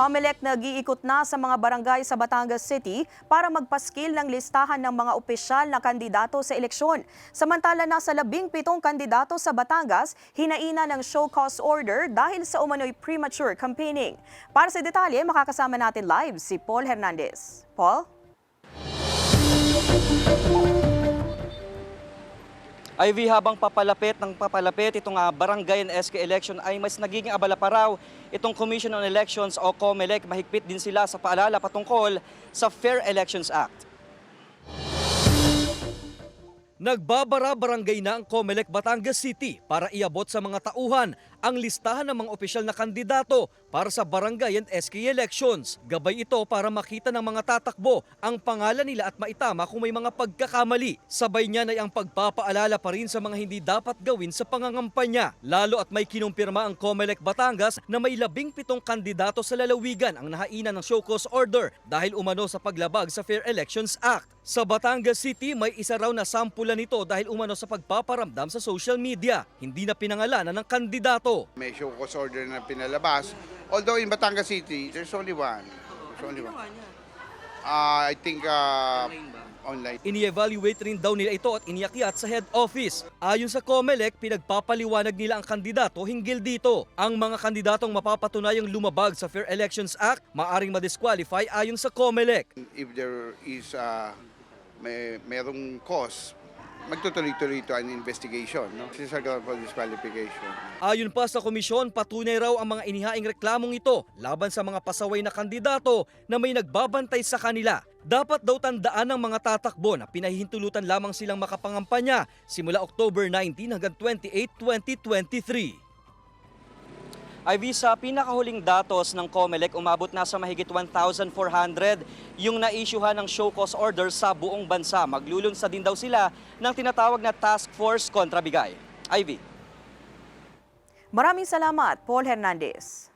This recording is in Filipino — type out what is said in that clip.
COMELEC nag-iikot na sa mga barangay sa Batangas City para magpaskil ng listahan ng mga opisyal na kandidato sa eleksyon. Samantala nasa labing pitong kandidato sa Batangas, hinaina ng show cause order dahil sa umano'y premature campaigning. Para sa detalye, makakasama natin live si Paul Hernandez. Paul? Ivy, habang papalapit ng papalapit itong ah, barangay and SK election ay mas nagiging abala pa raw itong Commission on Elections o COMELEC. Mahigpit din sila sa paalala patungkol sa Fair Elections Act. Nagbabara barangay na ang COMELEC Batangas City para iabot sa mga tauhan ang listahan ng mga opisyal na kandidato para sa barangay and SK elections. Gabay ito para makita ng mga tatakbo ang pangalan nila at maitama kung may mga pagkakamali. Sabay niyan ay ang pagpapaalala pa rin sa mga hindi dapat gawin sa pangangampanya. Lalo at may kinumpirma ang COMELEC Batangas na may labing pitong kandidato sa lalawigan ang nahainan ng show cause order dahil umano sa paglabag sa Fair Elections Act. Sa Batangas City, may isa raw na sampulan nito dahil umano sa pagpaparamdam sa social media. Hindi na pinangalanan ng kandidato. May show cause order na pinalabas. Although in Batangas City, there's only one. There's only one. Uh, I think uh, online. Ini-evaluate rin daw nila ito at iniakyat sa head office. Ayon sa COMELEC, pinagpapaliwanag nila ang kandidato hinggil dito. Ang mga kandidatong mapapatunayang lumabag sa Fair Elections Act, maaring madisqualify ayon sa COMELEC. If there is uh, may merong cause, magtutuloy-tuloy ito ang investigation. No? Sisagawa for disqualification. Ayon pa sa komisyon, patunay raw ang mga inihaing reklamong ito laban sa mga pasaway na kandidato na may nagbabantay sa kanila. Dapat daw tandaan ng mga tatakbo na pinahihintulutan lamang silang makapangampanya simula October 19 hanggang 28, 2023. Ivy, sa pinakahuling datos ng COMELEC, umabot na sa mahigit 1,400 yung na-issuehan ng show cause order sa buong bansa. Maglulunsa din daw sila ng tinatawag na Task Force kontra Bigay. Ivy. Maraming salamat, Paul Hernandez.